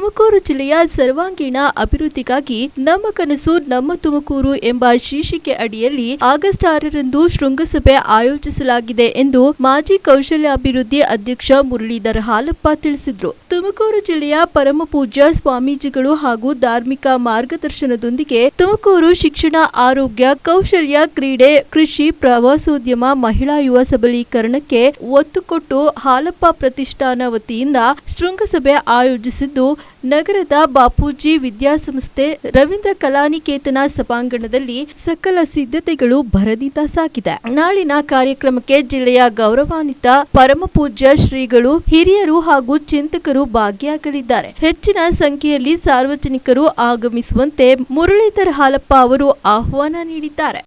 ತುಮಕೂರು ಜಿಲ್ಲೆಯ ಸರ್ವಾಂಗೀಣ ಅಭಿವೃದ್ಧಿಗಾಗಿ ನಮ್ಮ ಕನಸು ನಮ್ಮ ತುಮಕೂರು ಎಂಬ ಶೀರ್ಷಿಕೆ ಅಡಿಯಲ್ಲಿ ಆಗಸ್ಟ್ ಆರರಂದು ಶೃಂಗಸಭೆ ಆಯೋಜಿಸಲಾಗಿದೆ ಎಂದು ಮಾಜಿ ಕೌಶಲ್ಯಾಭಿವೃದ್ಧಿ ಅಧ್ಯಕ್ಷ ಮುರಳೀಧರ್ ಹಾಲಪ್ಪ ತಿಳಿಸಿದರು. ತುಮಕೂರು ಜಿಲ್ಲೆಯ ಪರಮ ಪೂಜ್ಯ ಸ್ವಾಮೀಜಿಗಳು ಹಾಗೂ ಧಾರ್ಮಿಕ ಮಾರ್ಗದರ್ಶನದೊಂದಿಗೆ ತುಮಕೂರು ಶಿಕ್ಷಣ, ಆರೋಗ್ಯ, ಕೌಶಲ್ಯ, ಕ್ರೀಡೆ, ಕೃಷಿ, ಪ್ರವಾಸೋದ್ಯಮ, ಮಹಿಳಾ ಯುವ ಸಬಲೀಕರಣಕ್ಕೆ ಒತ್ತು ಕೊಟ್ಟು ಹಾಲಪ್ಪ ಪ್ರತಿಷ್ಠಾನ ವತಿಯಿಂದ ಶೃಂಗಸಭೆ ಆಯೋಜಿಸಿದ್ದು ನಗರದ ಬಾಪೂಜಿ ವಿದ್ಯಾಸಂಸ್ಥೆ ರವೀಂದ್ರ ಕಲಾನಿಕೇತನ ಸಭಾಂಗಣದಲ್ಲಿ ಸಕಲ ಸಿದ್ಧತೆಗಳು ಭರದಿಂದ ಸಾಗಿದೆ ನಾಳಿನ ಕಾರ್ಯಕ್ರಮಕ್ಕೆ ಜಿಲ್ಲೆಯ ಗೌರವಾನ್ವಿತ ಪರಮಪೂಜ್ಯ ಶ್ರೀಗಳು, ಹಿರಿಯರು ಹಾಗೂ ಚಿಂತಕರು ಭಾಗಿಯಾಗಲಿದ್ದಾರೆ. ಹೆಚ್ಚಿನ ಸಂಖ್ಯೆಯಲ್ಲಿ ಸಾರ್ವಜನಿಕರು ಆಗಮಿಸುವಂತೆ ಮುರಳೀಧರ್ ಹಾಲಪ್ಪ ಅವರು ಆಹ್ವಾನ ನೀಡಿದ್ದಾರೆ.